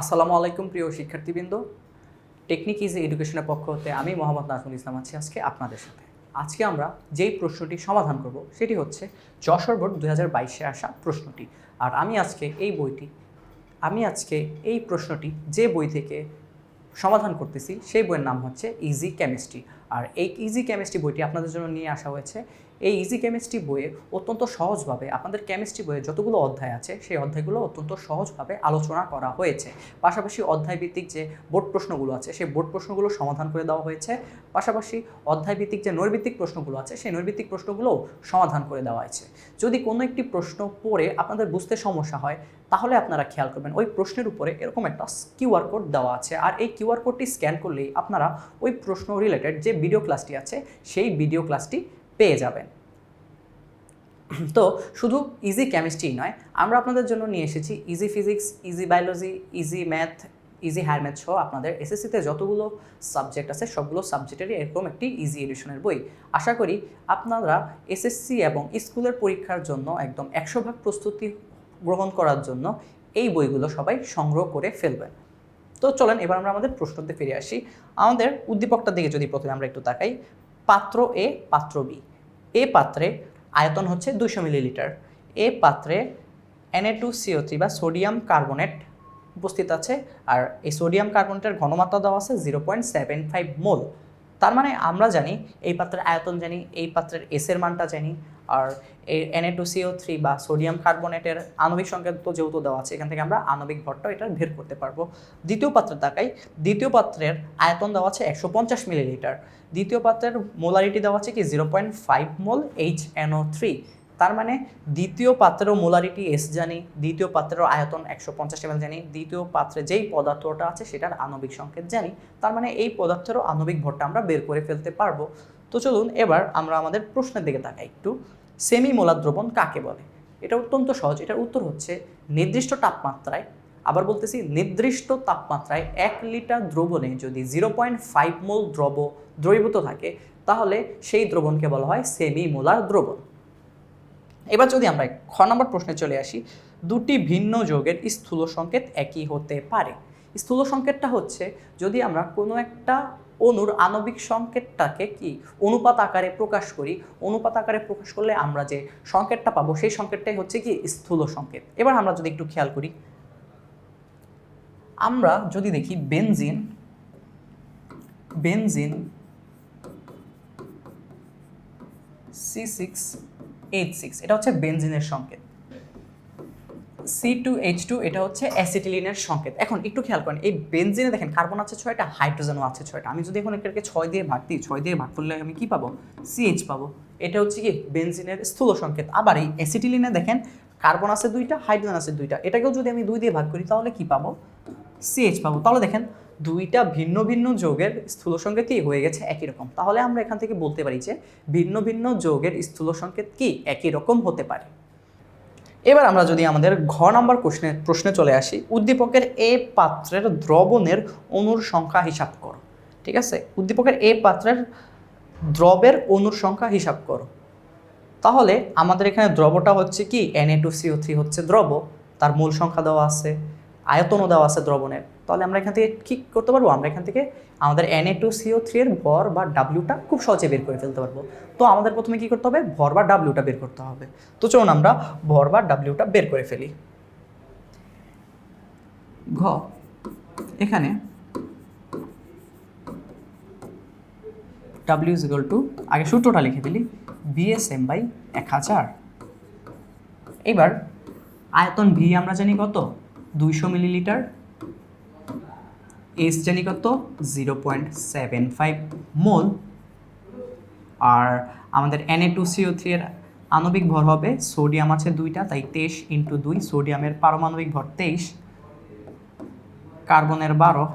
আসসালামু আলাইকুম প্রিয় শিক্ষার্থীবৃন্দ। টেকনিক ইজ এডুকেশনের পক্ষ হতে আমি মোহাম্মদ নাজমুল ইসলাম আছি আজকে আপনাদের সাথে। আজকে আমরা যেই প্রশ্নটি সমাধান করব, সেটি হচ্ছে যশোর বোর্ড দু হাজার বাইশে আসা প্রশ্নটি। আর আমি আজকে এই বইটি, আমি আজকে এই প্রশ্নটি যে বই থেকে সমাধান করতেছি, সেই বইয়ের নাম হচ্ছে ইজি কেমিস্ট্রি আর এই ইজি কেমিস্ট্রি বইটি আপনাদের জন্য নিয়ে আসা হয়েছে এই ইজি কেমিস্ট্রি বইয়ে অত্যন্ত সহজভাবে, আপনাদের কেমিস্ট্রি বইয়ে যতগুলো অধ্যায় আছে, সেই অধ্যায়গুলো অত্যন্ত সহজভাবে আলোচনা করা হয়েছে। পাশাপাশি অধ্যায়ভিত্তিক যে বোর্ড প্রশ্নগুলো আছে, সেই বোর্ড প্রশ্নগুলো সমাধান করে দেওয়া হয়েছে। পাশাপাশি অধ্যায়ভিত্তিক যে নৈর্ভিত্তিক প্রশ্নগুলো আছে, সেই নৈর্ভিত্তিক প্রশ্নগুলোও সমাধান করে দেওয়া হয়েছে। যদি কোনো একটি প্রশ্ন পড়ে আপনাদের বুঝতে সমস্যা হয়, তাহলে আপনারা খেয়াল করবেন, ওই প্রশ্নের উপরে এরকম একটা কিউআর কোড দেওয়া আছে। আর এই কিউআর কোডটি স্ক্যান করলেই আপনারা ওই প্রশ্ন রিলেটেড যে ভিডিও ক্লাসটি আছে, সেই ভিডিও ক্লাসটি পেয়ে যাবেন। তো শুধু ইজি কেমিস্ট্রি নয়, আমরা আপনাদের জন্য নিয়ে এসেছি easy physics easy biology easy math easy higher math সহ আপনাদের এসএসসিতে যতগুলো সাবজেক্ট আছে, সবগুলো সাবজেক্টেরই এরকম একটি ইজি এডিশনের বই। আশা করি আপনারা এসএসসি এবং স্কুলের পরীক্ষার জন্য একদম একশো ভাগ প্রস্তুতি গ্রহণ করার জন্য এই বইগুলো সবাই সংগ্রহ করে ফেলবেন। তো চলেন এবার আমরা আমাদের প্রশ্নতে ফিরে আসি। আমাদের উদ্দীপকটার দিকে যদি প্রথমে আমরা একটু তাকাই, পাত্র এ পাত্র বি এ পাত্রে আয়তন হচ্ছে দুশো মিলিলিটার। এ পাত্রে এনএ টু সিও থ্রি বা সোডিয়াম কার্বনেট উপস্থিত আছে, আর এই সোডিয়াম কার্বনেটের ঘনমাত্রা দেওয়া আছে zero point seven five mole. তার মানে আমরা জানি, এই পাত্রের আয়তন জানি, এই পাত্রের এসের মানটা জানি, আর এই এনএ টু সিও থ্রি বা সোডিয়াম কার্বোনেটের আণবিক সংকেত তো যেহেতু দেওয়া আছে, এখান থেকে আমরা আণবিক ভরটা এটা বের করতে পারব। দ্বিতীয় পাত্রের তাকাই, দ্বিতীয় পাত্রের আয়তন দেওয়া আছে একশো পঞ্চাশ মিলিলিটার দ্বিতীয় পাত্রের মোলারিটি দেওয়া আছে কি zero point five mole H NO three তার মানে দ্বিতীয় পাত্রেরও মোলারিটি এস জানি, দ্বিতীয় পাত্রেরও আয়তন একশো পঞ্চাশ এমএল জানি, দ্বিতীয় পাত্রে যেই পদার্থটা আছে সেটার আণবিক সংকেত জানি। তার মানে এই পদার্থেরও আণবিক ভরটা আমরা বের করে ফেলতে পারব। তো চলুন এবার আমরা আমাদের প্রশ্নের দিকে তাকাই একটু। সেমি মোলার দ্রবণ কাকে বলে? এটা অত্যন্ত সহজ, এটার উত্তর হচ্ছে নির্দিষ্ট তাপমাত্রায়। আবার বলতেছি নির্দিষ্ট তাপমাত্রায় এক লিটার দ্রবণে যদি জিরো পয়েন্ট ফাইভ মোল দ্রব দ্রবীভূত থাকে, তাহলে সেই দ্রবণকে বলা হয় সেমি মোলার দ্রবণ। এবার যদি আমরা খ নম্বর প্রশ্নে চলে আসি, দুটি ভিন্ন যৌগের স্থূল সংকেত একই হতে পারে। স্থূল সংকেতটা হচ্ছে যদি আমরা কোনো একটা অণুর আণবিক সংকেতটাকে কি অনুপাত আকারে প্রকাশ করি, অনুপাত আকারে প্রকাশ করলে আমরা যে সংকেতটা পাবো, সেই সংকেতটাই হচ্ছে কি স্থূল সংকেত। এবার আমরা যদি একটু খেয়াল করি, আমরা যদি দেখি benzene benzene C six H six এটা হচ্ছে বেনজিনের সংকেত। সি টু এইচ টু এটা হচ্ছে অ্যাসিটিলিনের সংকেত। এখন একটু খেয়াল করেন, এই বেনজিনে দেখেন কার্বন আছে ছয়টা, হাইড্রোজেনও আছে ছয়টা। আমি যদি এখন এটাকে ছয় দিয়ে ভাগ দিই, ছয় দিয়ে ভাগ করলে আমি কি পাবো? সিএইচ পাবো। এটা হচ্ছে কি? বেনজিনের স্থূল সংকেত। আবার এই অ্যাসিটিলিনে দেখেন, কার্বন আছে দুইটা, হাইড্রোজেন আছে দুইটা। এটাকেও যদি আমি দুই দিয়ে ভাগ করি, তাহলে কি পাবো? সিএইচ পাবো। তাহলে দেখেন, দুইটা ভিন্ন ভিন্ন যৌগের স্থূল সংকেতই হয়ে গেছে একই রকম। তাহলে আমরা এখান থেকে বলতে পারি যে ভিন্ন ভিন্ন যৌগের স্থূল সংকেত কি? একই রকম হতে পারে। এবার আমরা যদি আমাদের ঘ নাম্বার প্রশ্নে প্রশ্নে চলে আসি, উদ্দীপকের এ পাত্রের দ্রবণের অণুর সংখ্যা হিসাব করো। ঠিক আছে? উদ্দীপকের এ পাত্রের দ্রবের অণুর সংখ্যা হিসাব করো। তাহলে আমাদের এখানে দ্রবটা হচ্ছে কি? N A two CO three হচ্ছে দ্রব। তার মূল সংখ্যা দেওয়া আছে। আয়তনও দেওয়া আছে দ্রবণের। তাহলে আমরা এখান থেকে কি করতে পারব? আমরা এখান থেকে আমাদের N A two CO three এর ভর বা ডাব্লিউটা খুব সহজে বের করে ফেলতে পারব। তো আমাদের প্রথমে কি করতে হবে? ভর বা ডাব্লিউটা বের করতে হবে। তো চলুন আমরা ভর বা ডাব্লিউটা বের করে ফেলি। ঘ, এখানে ডাব্লিউ ইজ ইকুয়াল টু আগে সূত্রটা লিখে ফেলি বিএসএম বাই এক হাজার। এবার আয়তন ভি আমরা জানি কত? দুইশো মিলিলিটার। এস জানি কত? Zero point seven five mole. আর আমাদের N A two CO three এর আণবিক ভর হবে সোডিয়াম আছে দুইটা, তাই তেইশ ইন্টু দুই, সোডিয়ামের পারমাণবিক ভর তেইশ। কার্বনের বারো,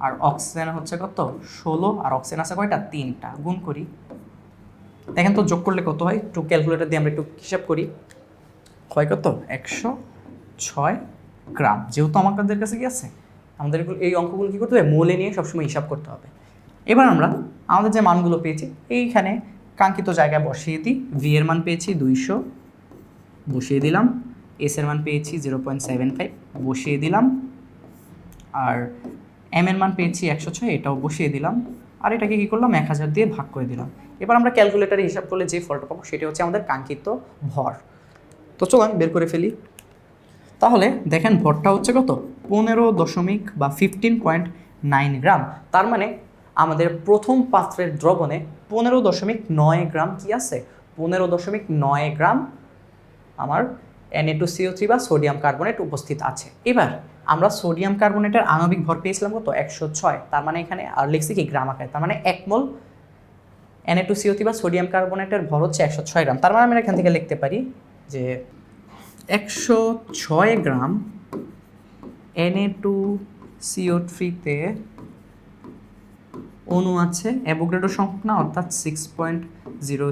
আর অক্সিজেন হচ্ছে কত? ষোলো, আর অক্সিজেন আছে কয়টা? তিনটা। গুণ করি। দেখেন তো যোগ করলে কত হয়? একটু ক্যালকুলেটর দিয়ে আমরা একটু হিসাব করি। হয় কত? একশো ছয় গ্রাম যেহেতু আমাদের কাছে কি আছে? আমাদের এই অঙ্কগুলো কী করতে হবে? মোলে নিয়ে সবসময় হিসাব করতে হবে। এবার আমরা আমাদের যে মানগুলো পেয়েছি, এইখানে কাঙ্ক্ষিত জায়গায় বসিয়ে দিই। ভি এর মান পেয়েছি দুইশো, বসিয়ে দিলাম। এস এর মান পেয়েছি জিরো পয়েন্ট সেভেন ফাইভ বসিয়ে দিলাম। আর এম এর মান পেয়েছি একশো ছয়, এটাও বসিয়ে দিলাম। আর এটাকে কী করলাম? এক হাজার দিয়ে ভাগ করে দিলাম। এবার আমরা ক্যালকুলেটারে হিসাব করলে যে ফলটা পাবো, সেটা হচ্ছে আমাদের কাঙ্ক্ষিত ভর। তো চলুন, বের করে ফেলি। তাহলে দেখেন ভরটা হচ্ছে কত? পনেরো দশমিক বা ফিফটিন পয়েন্ট নাইন গ্রাম তার মানে আমাদের প্রথম পাত্রের দ্রবণে পনেরো দশমিক নয় গ্রাম কি আছে? পনেরো দশমিক নয় গ্রাম আমার এনএ টু সিও থ্রি বা সোডিয়াম কার্বনেট উপস্থিত আছে। এবার আমরা সোডিয়াম কার্বনেটের আণবিক ভর পেয়েছিলাম কত? একশো ছয়। তার মানে এখানে আর লিখছি কি? গ্রাম আকারে। তার মানে এক মোল এনএ টু থ্রি বা সোডিয়াম কার্বনেটের ভর হচ্ছে একশো ছয় গ্রাম তার মানে আমরা এখান থেকে লিখতে পারি যে একশো ছয় গ্রাম এনএ টু সিও থ্রিতে অণু আছে অ্যাভোগ্রেডো সংখ্যক না, অর্থাৎ six point zero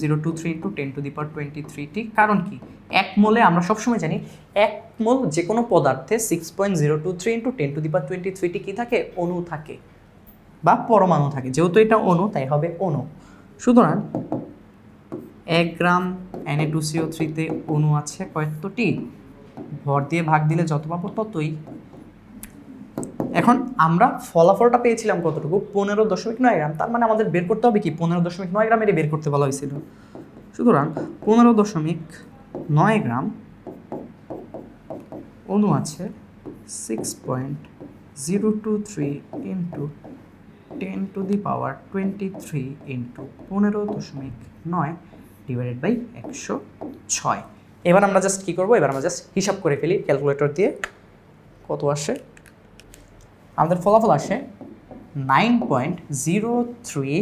zero two three into ten to the power twenty thirty কারণ কি? এক মোলে আমরা সবসময় জানি, এক মোল যে কোনো পদার্থে six point zero two three into ten to the power twenty thirty কী থাকে? অণু থাকে বা পরমাণু থাকে। যেহেতু এটা অণু, তাই হবে অণু। সুতরাং এক গ্রাম এনএ টু সিও থ্রিতে অণু আছে কয়েকটি ভর দিয়ে ভাগ দিলে যত পাবো ততই। এখন আমরা ফলাফলটা পেয়েছিলাম কতটুকু? পনেরো দশমিক নয় গ্রাম। তার মানে আমাদের বের করতে হবে কি? পনেরো দশমিক নয় গ্রাম এটা বের করতে বলা হয়েছিল। সুতরাং পনেরো দশমিক নয় গ্রাম অণু আছে six point zero two three into ten to the power twenty three into পনেরো দশমিক নয় ডিভাইডেড বাই একশো ছয়। এবার আমরা জাস্ট কী করব? এবার আমরা জাস্ট হিসাব করে ফেলি ক্যালকুলেটর দিয়ে। কত আসে? আমাদের ফলাফল আসে nine point zero three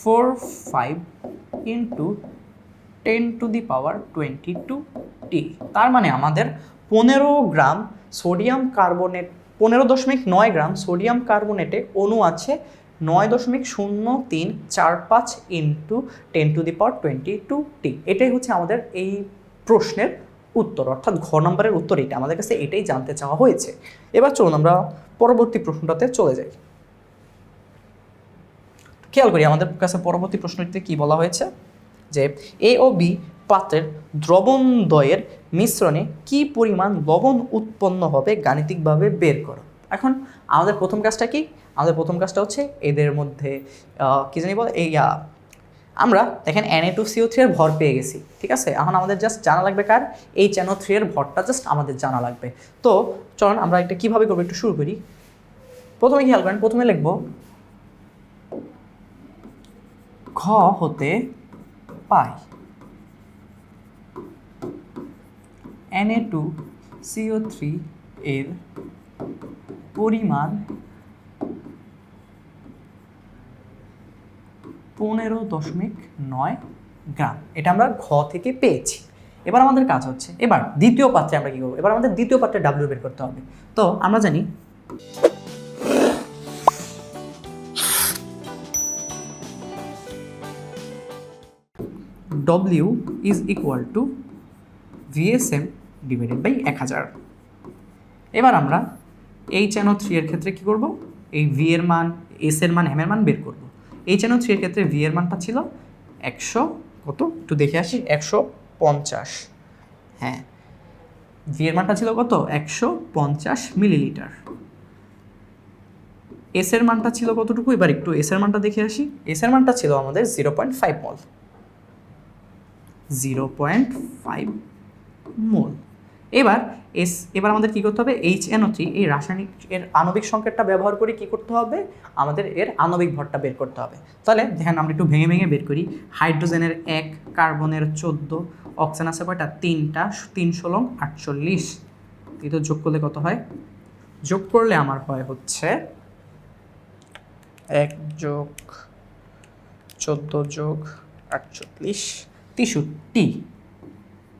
four five into ten to the power twenty two টি তার মানে আমাদের পনেরো গ্রাম সোডিয়াম কার্বনেট পনেরো দশমিক নয় গ্রাম সোডিয়াম কার্বনেটে অণু আছে নয় দশমিক শূন্য তিন চার পাঁচ into ten to the power twenty two টি এটাই হচ্ছে আমাদের এই প্রশ্নের উত্তর, অর্থাৎ ঘ নম্বরের উত্তর এটা। আমাদের কাছে এটাই জানতে চাওয়া হয়েছে। এবার চলুন আমরা পরবর্তী প্রশ্নটাতে চলে যাই। খেয়াল করি আমাদের কাছে পরবর্তী প্রশ্নটিতে কি বলা হয়েছে? যে এ ও বি পাত্রের দ্রবণ দ্রবণদ্বয়ের মিশ্রণে কি পরিমাণ লবণ উৎপন্ন হবে গাণিতিকভাবে বের করো। এখন আমাদের প্রথম কাজটা কি? আমাদের প্রথম কাজটা হচ্ছে এদের মধ্যে কি জানি বল, এই আমরা দেখেন N A two CO three এর ভর পেয়ে গেছি, ঠিক আছে? এখন আমাদের জাস্ট জানা লাগবে কার? এই চ্যানো থ্রি এর ভরটা জাস্ট আমাদের জানা লাগবে। তো চলুন আমরা এটা কীভাবে করব একটু শুরু করি। প্রথমে খেয়াল করেন, প্রথমে লিখব, ঘ হতে পাই। N A two CO three এর পরিমাণ পনেরো দশমিক নয় গ্রাম। এটা আমরা ঘ থেকে পেয়েছি। এবার আমাদের কাজ হচ্ছে, এবার দ্বিতীয় পাত্রে আমরা কী করব? এবার আমাদের দ্বিতীয় পাত্রে ডাব্লিউ বের করতে হবে। তো আমরা জানি W is equal to VSM divided by এক হাজার। এবার আমরা এইচ এন ও থ্রি এর ক্ষেত্রে কী করব? এই ভি এর মান এস এর মান এম এর মান বের করব। এইচ এন ও থ্রি এর ক্ষেত্রে ভি এর মানটা ছিল একশো, কত? একটু দেখে আসি, একশো পঞ্চাশ। হ্যাঁ ভি এর মানটা ছিল কত? একশো পঞ্চাশ মিলিলিটার। এস এর মানটা ছিল কতটুকু? এবার একটু এস এর মানটা দেখে আসি। এস এর মানটা ছিল আমাদের zero point five mole. Zero point five mole. এবার এস, এবার আমাদের কী করতে হবে? এইচ এন থ্রি এই রাসায়নিক এর আণবিক সংকেতটা ব্যবহার করে কী করতে হবে? আমাদের এর আণবিক ভরটা বের করতে হবে। তাহলে দেখেন আমরা একটু ভেঙে ভেঙে বের করি। হাইড্রোজেনের এক, কার্বনের চোদ্দ, অক্সিজেন আছে কয়টা? তিনটা, তিন ষোলো আটচল্লিশ। এই তো যোগ করলে কত হয়? যোগ করলে আমার হয় হচ্ছে এক যোগ চোদ্দ যোগ আটচল্লিশ, তেষট্টি।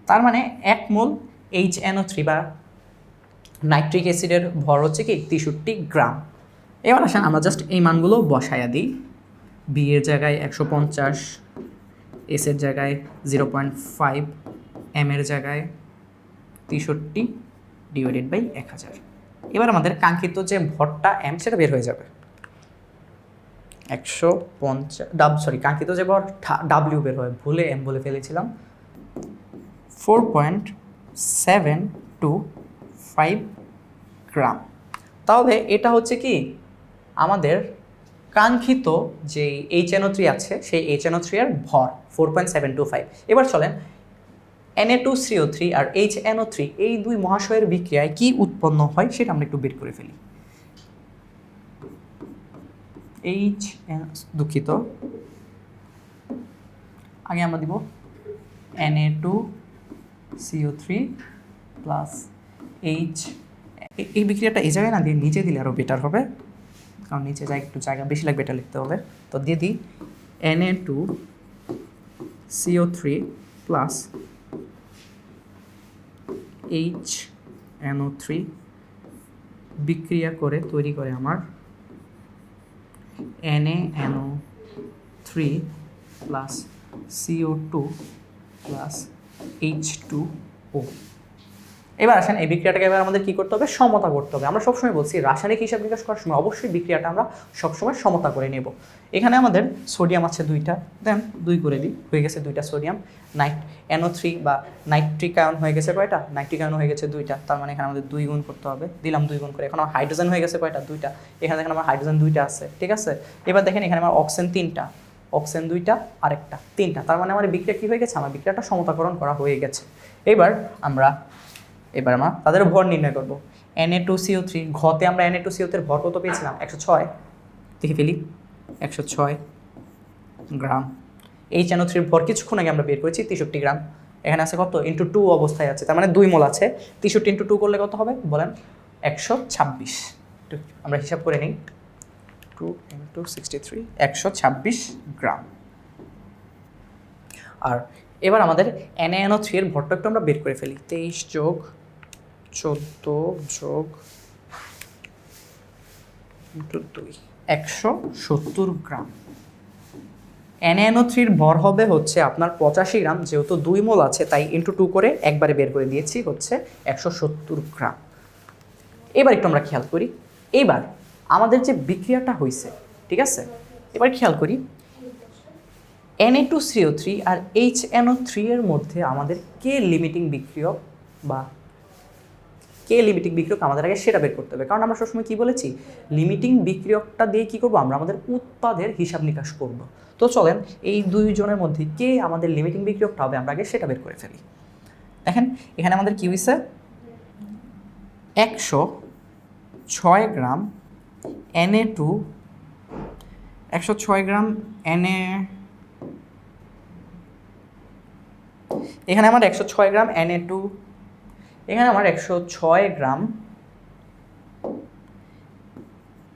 তার মানে এক মোল এইচ এনও থ্রি বা নাইট্রিক অ্যাসিডের ভর হচ্ছে কি তেষট্টি গ্রাম? এবার আসেন আমরা জাস্ট এই মানগুলো বসায়া দিই। বি এর জায়গায় একশো পঞ্চাশ এস এর জায়গায় জিরো পয়েন্ট ফাইভ এম এর জায়গায় তেষট্টি ডিভাইডেড বাই এক হাজার। এবার আমাদের কাঙ্ক্ষিত যে ভরটা এম সেটা বের হয়ে যাবে। একশো পঞ্চাশ ডাব সরি কাঙ্ক্ষিত যে ভর ডাব্লিউ বের হয়, ভুলে এম বলে ফেলেছিলাম। Four point seven two five gram. তাহলে এটা হচ্ছে কি? আমাদের কাঙ্ক্ষিত যে এইচ এনও থ্রি আছে, সেই এইচ এনও থ্রি এর ভর four point seven two five এবার চলেন এনএ টু সিও থ্রি আর এইচ এনও থ্রি এই দুই মহাশয়ের বিক্রিয়ায় কি উৎপন্ন হয় সেটা আমরা একটু বের করে ফেলি। এইচ দুঃখিত। আগে আমরা দিব NA two CO three plus H এই বিক্রিয়াটা এই জায়গায় না দিয়ে নিচে দিলে আরও বেটার হবে। কারণ নিচে জায়গা একটু জায়গা বেশি লাগবে এটা লিখতে হবে। তো দিয়ে দিই NA two CO three plus H NO three বিক্রিয়া করে তৈরি করে আমার NA NO three plus CO two plus H two O এবার আসেন, এই বিক্রিয়াটাকে এবার আমাদের কি করতে হবে? সমতা করতে হবে। আমরা সবসময় বলছি, রাসায়নিক হিসাব নিকাশ করার সময় অবশ্যই বিক্রিয়াটা আমরা সবসময় সমতা করে নেব। এখানে আমাদের সোডিয়াম আছে দুইটা। দেন দুই করে দিই। হয়ে গেছে দুইটা সোডিয়াম। নাইট এনও থ্রি বা নাইট্রিক আয়ন হয়ে গেছে কয়টা? নাইট্রিক আয়ন হয়ে গেছে দুইটা। তার মানে এখানে আমাদের দুই গুণ করতে হবে। দিলাম দুই গুণ করে। এখন আমার হাইড্রোজেন হয়ে গেছে কয়টা? দুইটা। এখানে দেখেন আমার হাইড্রোজেন দুইটা আছে। ঠিক আছে? এবার দেখেন এখানে আমার অক্সিজেন তিনটা। অক্সিজেন দুইটা, আরেকটা, তিনটা। তার মানে আমার বিক্রিয়া কী হয়ে গেছে? আমার বিক্রিয়াটা সমতাকরণ করা হয়ে গেছে। এবার আমরা এবার আমরা তাদের ভর নির্ণয় করব। N A two CO three ঘতে আমরা এন এ টু সিওতে ভর কত পেয়েছিলাম? একশো ছয়। দেখে ফেলি। একশো ছয় গ্রাম। এই চ্যানো থ্রির ভর কিছুক্ষণ আগে আমরা বের করেছি, তেষট্টি গ্রাম। এখানে আছে কত? ইন্টু টু অবস্থায় আছে। তার মানে দুই মোল আছে। তেষট্টি ইন্টু টু করলে কত হবে? বলেন, একশো ছাব্বিশ। আমরা হিসাব করে নিই। টু ইন্টু সিক্সটি থ্রি একশো ছাব্বিশ গ্রাম। আর এবার আমাদের এনও থ্রি এর ভরটা একটু আমরা বের করে ফেলি। তেইশ যোগ চোদ্দ যোগ দুই, একশো সত্তর গ্রাম। এনএনও থ্রির ভর হবে হচ্ছে আপনার পঁচাশি গ্রাম, যেহেতু দুই মোল আছে, তাই ইন্টু টু করে একবারে বের করে দিয়েছি হচ্ছে একশো সত্তর গ্রাম। এবার একটু আমরা খেয়াল করি। এবার আমাদের যে বিক্রিয়াটা হয়েছে ঠিক আছে? এবার খেয়াল করি। এনএ টু সিও থ্রি আর এইচ এনও থ্রি এর মধ্যে আমাদের কে লিমিটিং বিক্রিয়ক বা কে লিমিটিং বিক্রিয়ক আমাদের আগে সেটা বের করতে হবে। কারণ আমরা সবসময় কী বলেছি? লিমিটিং বিক্রিয়কটা দিয়ে কী করব? আমরা আমাদের উৎপাদের হিসাব নিকাশ করব। তো চলেন, এই দুইজনের মধ্যে কে আমাদের লিমিটিং বিক্রিয়কটা হবে আমরা আগে সেটা বের করে ফেলি। দেখেন, এখানে আমাদের কী হয়েছে একশো ছয় গ্রাম এনএ টু একশো ছয় গ্রাম এনএ এখানে আমার একশো ছয় গ্রাম এনএ টু এখানে আমার একশো ছয় gram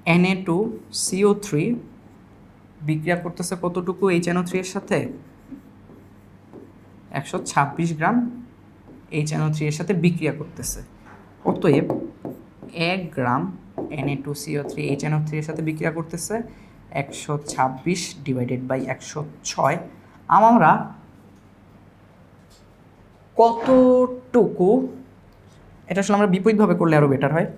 NA two CO three বিক্রিয়া করতেছে কতটুকু এইচ এনও থ্রি এর সাথে? একশো ছাব্বিশ গ্রাম এইচ এনও থ্রি এর সাথে বিক্রিয়া করতেছে। অতএব এক gram NA two CO three H NO three এর সাথে বিক্রিয়া করতেছে একশো ছাব্বিশ ডিভাইডেড বাই একশো ছয়। আমরা কতটুকু, এটা আসলে আমরা বিপরীতভাবে করলে আরও বেটার হয়।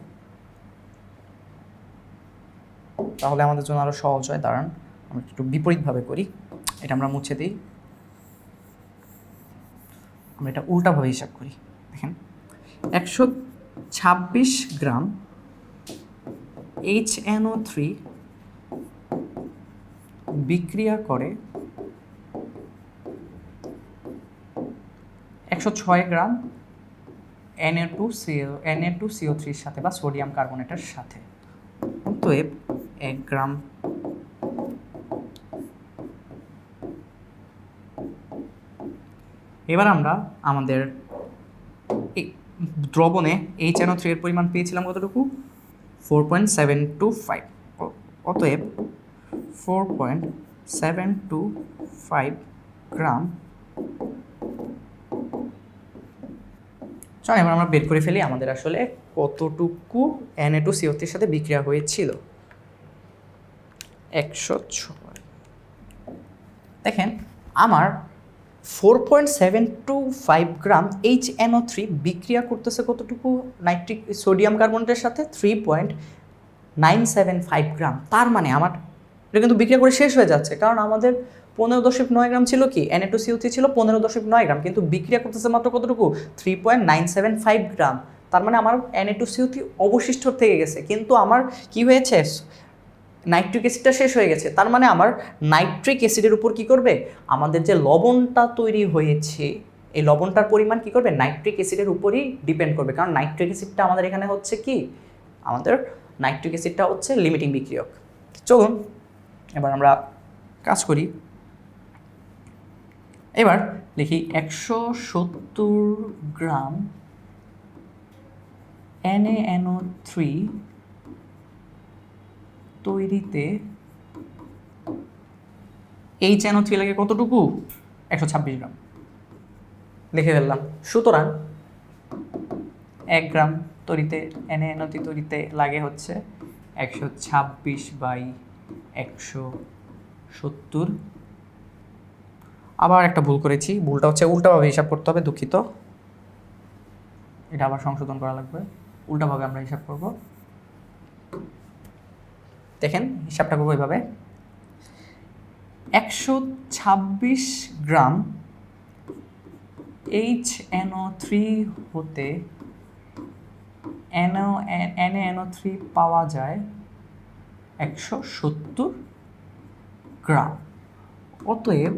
তাহলে আমাদের জন্য আরও সহজ হয়, দাঁড়ান, আমরা একটু বিপরীতভাবে করি। এটা আমরা মুছে দিই। আমরা এটা উল্টাভাবে হিসাব করি, দেখেন। একশো ছাব্বিশ গ্রাম এইচ এনও থ্রি বিক্রিয়া করে একশো ছয় gram NA two CO NA two CO থ্রির সাথে বা সোডিয়াম কার্বনেটের সাথে। অতএব এক গ্রাম এবার আমরা আমাদের দ্রবণে এইচ এনও থ্রি এর পরিমাণ পেয়েছিলাম কতটুকু? Four point seven two five অতএব four point seven two five gram চল, এবার আমরা বের করে ফেলি আমাদের আসলে কতটুকু এনএ টু সিওতির সাথে বিক্রিয়া হয়েছিল। একশো ছয়। দেখেন, আমার four point seven two five gram H NO three বিক্রিয়া করতেছে কতটুকু? নাইট্রিক সোডিয়াম কার্বনেটের সাথে three point nine seven five gram তার মানে আমার, এটা কিন্তু বিক্রিয়া করে শেষ হয়ে যাচ্ছে। কারণ আমাদের পনেরো দশমিক নয় গ্রাম ছিল কি? এন টু সিও ছিল পনেরো দশমিক নয় গ্রাম। কিন্তু বিক্রিয়া করতেছে মাত্র কতটুকু? Three point nine seven five gram তার মানে আমার এন টু সিও থ্রি অবশিষ্ট থেকে গেছে। কিন্তু আমার কি হয়েছে? নাইট্রিক অ্যাসিডটা শেষ হয়ে গেছে। তার মানে আমার নাইট্রিক অ্যাসিডের উপর কি করবে? আমাদের যে লবণটা তৈরি হয়েছে, এই লবণটার পরিমাণ কি করবে? নাইট্রিক অ্যাসিডের উপরই ডিপেন্ড করবে। কারণ নাইট্রিক অ্যাসিডটা আমাদের এখানে হচ্ছে কি? আমাদের নাইট্রিক অ্যাসিডটা হচ্ছে লিমিটিং বিক্রিয়ক। চলুন, এবার আমরা কাজ করি। এবার লিখি একশো সত্তর গ্রাম NaNO থ্রি তৈরিতে এইচ এনও থ্রি লাগে কতটুকু? একশো ছাব্বিশ গ্রাম। লিখে ফেললাম। সুতরাং এক গ্রাম তৈরিতে এনে এনতি তৈরিতে লাগে হচ্ছে একশো ছাব্বিশ বাই একশো সত্তর। আবার একটা ভুল করেছি, ভুলটা হচ্ছে উল্টাভাবে হিসাব করতে হবে, দুঃখিত। এটা আবার সংশোধন করা লাগবে। উল্টাভাবে আমরা হিসাব করব। দেখেন, হিসাবটা করব এইভাবে একশো ছাব্বিশ গ্রাম এইচ এনও থ্রি হতে এনও এন এনও থ্রি পাওয়া যায় একশো সত্তর গ্রাম। অতএব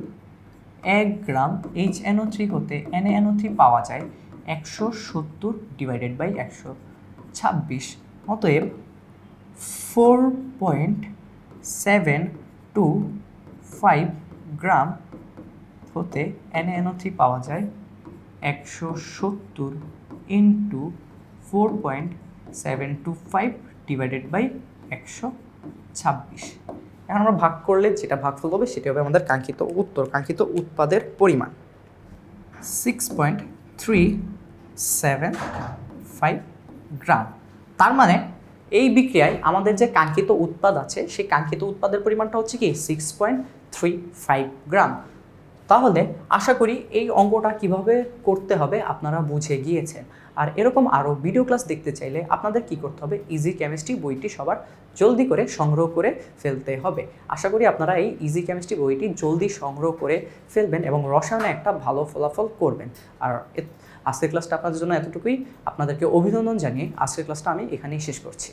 এক গ্রাম এইচ এনও থ্রি হতে এন এনও থ্রি পাওয়া যায় একশো সত্তর ডিভাইডেড বাই একশো ছাব্বিশ। অতএব four point seven two five gram হতে এনএনও থ্রি পাওয়া যায় একশো সত্তর into four point seven two five divided by একশো ছাব্বিশ। এখন আমরা ভাগ করলে যেটা ভাগফল হবে সেটা হবে আমাদের কাঙ্ক্ষিত উত্তর, কাঙ্ক্ষিত উৎপাদের পরিমাণ। Six point three seven five gram. তার মানে এই বিক্রিয়ায় আমাদের যে কাঙ্ক্ষিত উৎপাদ আছে, সেই কাঙ্ক্ষিত উৎপাদের পরিমাণটা হচ্ছে কি six point three five gram. তাহলে আশা করি এই অঙ্কটা কীভাবে করতে হবে আপনারা বুঝে গিয়েছেন। আর এরকম আরও ভিডিও ক্লাস দেখতে চাইলে আপনাদের কি করতে হবে? ইজি কেমিস্ট্রি বইটি সবার জলদি করে সংগ্রহ করে ফেলতে হবে। আশা করি আপনারা এই ইজি কেমিস্ট্রি বইটি জলদি সংগ্রহ করে ফেলবেন এবং রসায়নে একটা ভালো ফলাফল করবেন। আর আজকের ক্লাসটা আপনাদের জন্য এতটুকুই। আপনাদেরকে অভিনন্দন জানিয়ে আজকের ক্লাসটা আমি এখানেই শেষ করছি।